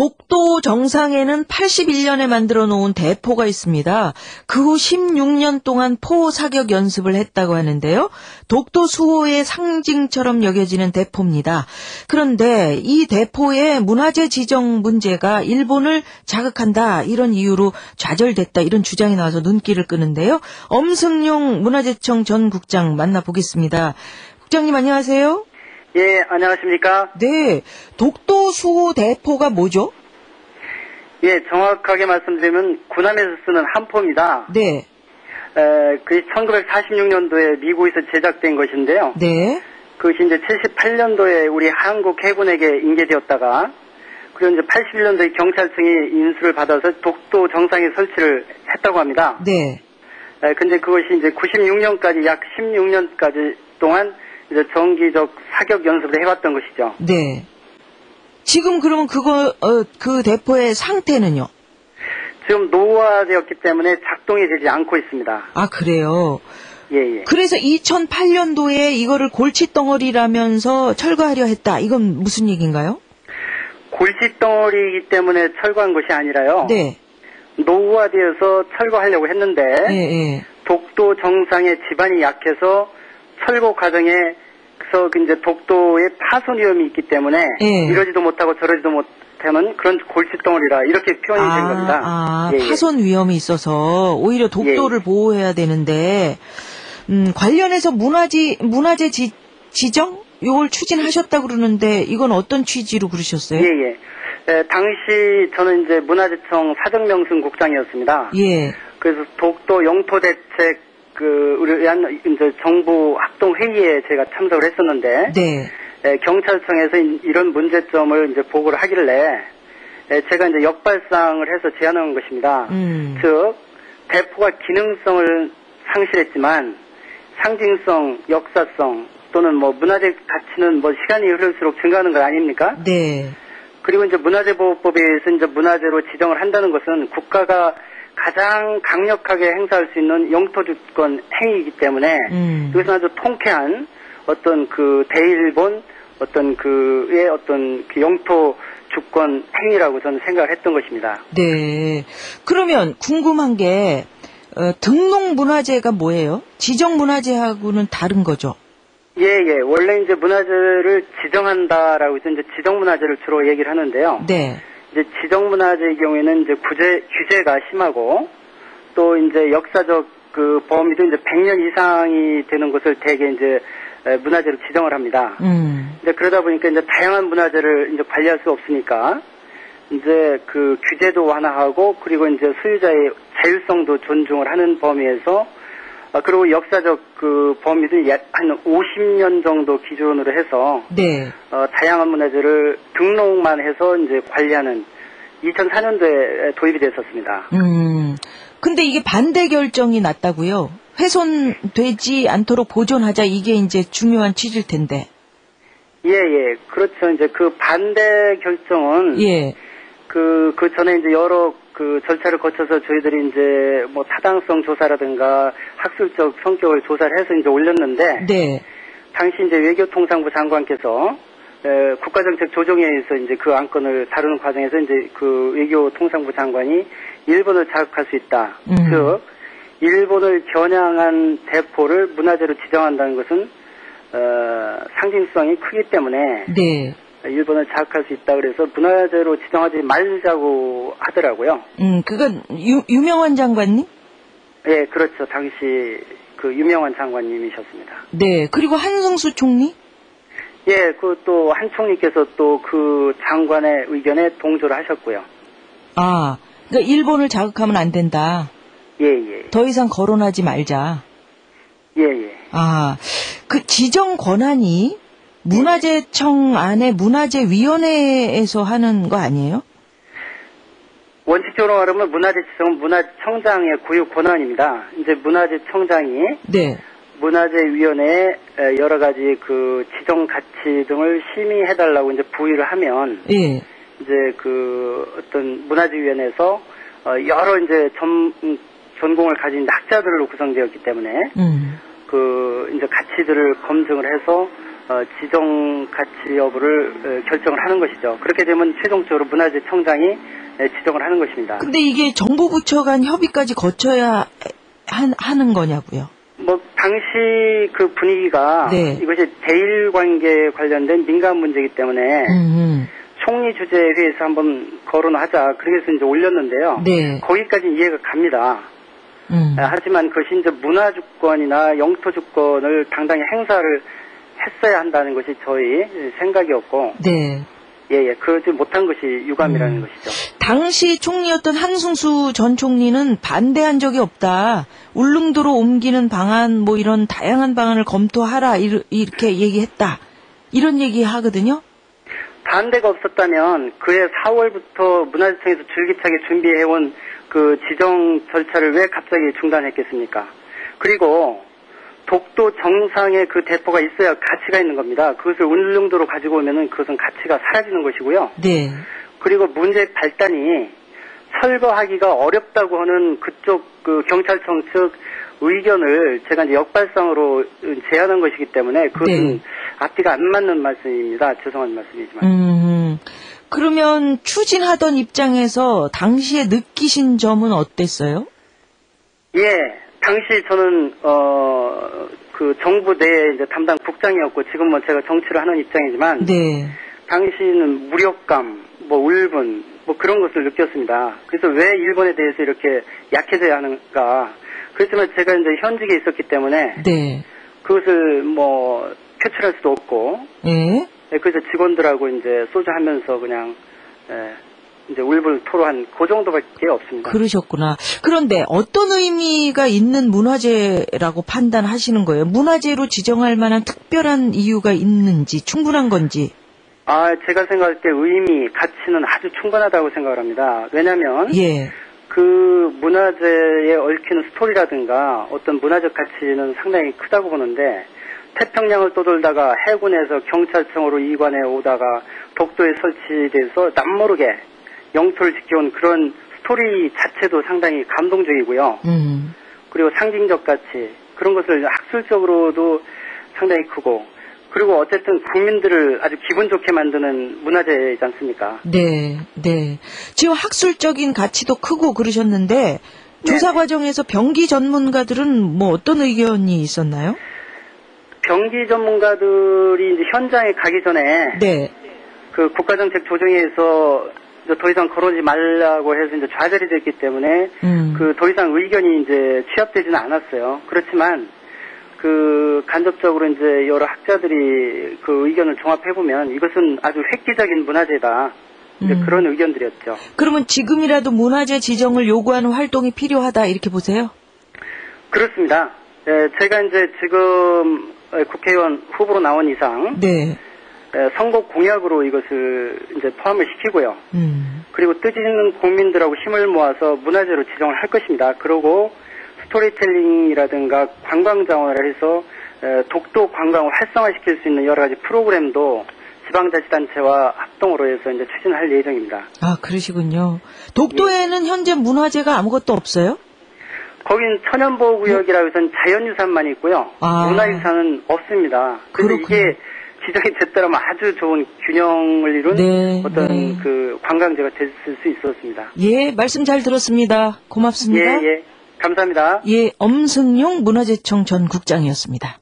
독도 정상에는 81년에 만들어 놓은 대포가 있습니다. 그 후 16년 동안 포 사격 연습을 했다고 하는데요. 독도 수호의 상징처럼 여겨지는 대포입니다. 그런데 이 대포의 문화재 지정 문제가 일본을 자극한다 이런 이유로 좌절됐다 이런 주장이 나와서 눈길을 끄는데요. 엄승용 문화재청 전 국장 만나보겠습니다. 국장님 안녕하세요. 예, 안녕하십니까? 네, 독도 수호 대포가 뭐죠? 예, 정확하게 말씀드리면 군함에서 쓰는 함포입니다. 네, 에, 그 1946년도에 미국에서 제작된 것인데요. 네, 그것이 이제 78년도에 우리 한국 해군에게 인계되었다가 그리고 이제 81년도에 경찰청이 인수를 받아서 독도 정상에 설치를 했다고 합니다. 네. 에, 근데 그것이 이제 96년까지 약 16년까지 동안 이제 정기적 사격 연습을 해왔던 것이죠. 네. 지금 그러면 그거 어, 그 대포의 상태는요? 지금 노후화되었기 때문에 작동이 되지 않고 있습니다. 아 그래요. 예, 예. 그래서 2008년도에 이거를 골칫덩어리라면서 철거하려 했다. 이건 무슨 얘기인가요? 골칫덩어리이기 때문에 철거한 것이 아니라요. 네. 노후화되어서 철거하려고 했는데 예, 예. 독도 정상에 지반이 약해서 철거 과정에 그래서 그 이제 독도의 파손 위험이 있기 때문에 예. 이러지도 못하고 저러지도 못하는 그런 골칫덩어리라 이렇게 표현이 된 겁니다. 아, 예, 예. 파손 위험이 있어서 오히려 독도를 보호해야 되는데 음, 관련해서 문화지 문화재 지, 지정 요걸 추진하셨다 그러는데 이건 어떤 취지로 그러셨어요? 예, 예. 에, 당시 저는 이제 문화재청 사정명승 국장이었습니다. 예. 그래서 독도 영토 대책 그 우리 한 이제 정부 합동 회의에 제가 참석을 했었는데 네. 에, 경찰청에서 이- 이런 문제점을 이제 보고를 하길래 에, 제가 이제 역발상을 해서 제안한 것입니다. 음. 즉 대포가 기능성을 상실했지만 상징성, 역사성 또는 뭐 문화재 가치는 뭐 시간이 흐를수록 증가하는 것 아닙니까? 네. 그리고 이제 문화재 보호법에 의해서 이제 문화재로 지정을 한다는 것은 국가가 가장 강력하게 행사할 수 있는 영토 주권 행위이기 때문에 음. 이것은 아주 통쾌한 어떤 그 대일본 어떤 그의 어떤 그 영토 주권 행위라고 저는 생각을 했던 것입니다. 네. 그러면 궁금한 게 어, 등록 문화재가 뭐예요? 지정 문화재하고는 다른 거죠? 예, 예. 원래 이제 문화재를 지정한다라고 해서 이제 지정 문화재를 주로 얘기를 하는데요. 네. 이제 지정 문화재의 경우에는 이제 구제, 규제가 심하고 또 이제 역사적 그 범위도 이제 100년 이상이 되는 것을 대개 이제 에, 문화재로 지정을 합니다. 음. 이제 그러다 보니까 이제 다양한 문화재를 이제 관리할 수 없으니까 이제 그 규제도 완화하고 그리고 이제 소유자의 자율성도 존중을 하는 범위에서 아, 그리고 역사적 그 범위도 약한 50년 정도 기준으로 해서 네. 어, 다양한 문화재를 등록만 해서 이제 관리하는 2004년도에 도입이 됐었습니다. 음. 근데 이게 반대 결정이 났다고요? 훼손되지 않도록 보존하자 이게 이제 중요한 취지일 텐데. 예, 예. 그렇죠. 이제 그 반대 결정은 예. 그, 그 전에 이제 여러 그 절차를 거쳐서 저희들이 이제 뭐 타당성 조사라든가 학술적 성격을 조사를 해서 이제 올렸는데 네. 당시 이제 외교통상부 장관께서 에, 국가정책 조정회에서 이제 그 안건을 다루는 과정에서 이제 그 외교통상부 장관이 일본을 자극할 수 있다. 음. 즉 일본을 겨냥한 대포를 문화재로 지정한다는 것은 어, 상징성이 크기 때문에 네. 일본을 자극할 수 있다 그래서 문화재로 지정하지 말자고 하더라고요. 음, 그건 유, 유명한 장관님? 예, 그렇죠. 당시 그 유명한 장관님이셨습니다. 네. 그리고 한승수 총리? 예, 그 또 한 총리께서 또 그 장관의 의견에 동조를 하셨고요. 아, 그러니까 일본을 자극하면 안 된다. 예, 예, 더 이상 거론하지 말자. 예, 예. 아, 그 지정 권한이 문화재청 안에 문화재위원회에서 하는 거 아니에요? 원칙적으로 말하면 문화재 지정은 문화청장의 고유 권한입니다. 이제 문화재청장이 네. 문화재위원회에 에, 여러 가지 그 지정 가치 등을 심의해달라고 이제 부의를 하면 예. 이제 그 어떤 문화재위원회에서 어, 여러 이제 전 음, 전공을 가진 학자들로 구성되었기 때문에 음. 그 이제 가치들을 검증을 해서 어, 지정 가치 여부를 어, 결정을 하는 것이죠. 그렇게 되면 최종적으로 문화재청장이 에, 지정을 하는 것입니다. 근데 이게 정부 부처 간 협의까지 거쳐야 한- 하는 거냐고요. 뭐 당시 그 분위기가 네. 이것이 대일 관계에 관련된 민감 문제이기 때문에 음, 총리 주재회에서 한번 거론하자 그래서 이제 올렸는데요. 네. 거기까지 이해가 갑니다. 음. 아, 하지만 그것이 이제 문화 주권이나 영토 주권을 당당히 행사를 했어야 한다는 것이 저희 생각이었고, 네. 예, 예, 그러지 못한 것이 유감이라는 음. 것이죠. 당시 총리였던 한승수 전 총리는 반대한 적이 없다. 울릉도로 옮기는 방안, 뭐 이런 다양한 방안을 검토하라. 이렇게 얘기했다. 이런 얘기 하거든요. 반대가 없었다면 그해 4월부터 문화재청에서 줄기차게 준비해온 그 지정 절차를 왜 갑자기 중단했겠습니까? 그리고 독도 정상에 그 대포가 있어야 가치가 있는 겁니다. 그것을 울릉도로 가지고 오면은 그것은 가치가 사라지는 것이고요. 네. 그리고 문제 발단이 철거하기가 어렵다고 하는 그쪽 그 경찰청 측 의견을 제가 이제 역발상으로 제안한 것이기 때문에 그것은 네. 앞뒤가 안 맞는 말씀입니다. 죄송한 말씀이지만. 음, 그러면 추진하던 입장에서 당시에 느끼신 점은 어땠어요? 예, 당시 저는 어 그 정부 내에 이제 담당 국장이었고 지금은 제가 정치를 하는 입장이지만 네. 당시는 무력감, 뭐 울분, 뭐 그런 것을 느꼈습니다. 그래서 왜 일본에 대해서 이렇게 약해져야 하는가? 그렇지만 제가 이제 현직에 있었기 때문에 네. 그것을 뭐 표출할 수도 없고, 예. 예, 그래서 직원들하고 이제 소주 하면서 그냥 예, 이제 울분을 토로한 그 정도밖에 없습니다. 그러셨구나. 그런데 어떤 의미가 있는 문화재라고 판단하시는 거예요? 문화재로 지정할 만한 특별한 이유가 있는지, 충분한 건지. 아, 제가 생각할 때 의미, 가치는 아주 충분하다고 생각을 합니다. 왜냐하면 예. 그 문화재에 얽히는 스토리라든가 어떤 문화적 가치는 상당히 크다고 보는데 태평양을 떠돌다가 해군에서 경찰청으로 이관해 오다가 독도에 설치돼서 남모르게 영토를 지켜온 그런 스토리 자체도 상당히 감동적이고요. 음. 그리고 상징적 가치 그런 것을 학술적으로도 상당히 크고 그리고 어쨌든 국민들을 아주 기분 좋게 만드는 문화재이지 않습니까? 네, 네. 지금 학술적인 가치도 크고 그러셨는데, 조사 과정에서 병기 전문가들은 뭐 어떤 의견이 있었나요? 병기 전문가들이 이제 현장에 가기 전에 네. 그 국가정책 조정회에서 이제 더 이상 거론하지 말라고 해서 이제 좌절이 됐기 때문에 음. 그더 이상 의견이 이제 취합되지는 않았어요. 그렇지만 그 간접적으로 이제 여러 학자들이 그 의견을 종합해 보면 이것은 아주 획기적인 문화재다. 이제 음. 그런 의견들이었죠. 그러면 지금이라도 문화재 지정을 요구하는 활동이 필요하다 이렇게 보세요? 그렇습니다. 예, 제가 이제 지금 에, 국회의원 후보로 나온 이상 네. 에, 선거 공약으로 이것을 이제 포함을 시키고요. 음. 그리고 뜻 있는 국민들하고 힘을 모아서 문화재로 지정을 할 것입니다. 그리고 스토리텔링이라든가 관광 자원을 해서 에, 독도 관광을 활성화시킬 수 있는 여러 가지 프로그램도 지방자치단체와 합동으로 해서 이제 추진할 예정입니다. 아, 그러시군요. 독도에는 현재 문화재가 아무것도 없어요? 거긴 천연보호구역이라고 해서 자연유산만 있고요. 아. 문화유산은 없습니다. 그렇군요. 이게 지정이 됐더라면 아주 좋은 균형을 이룬 네, 어떤 네. 그 관광지가 됐을 수 있었습니다. 예, 말씀 잘 들었습니다. 고맙습니다. 예, 예. 감사합니다. 예, 엄승용 문화재청 전 국장이었습니다.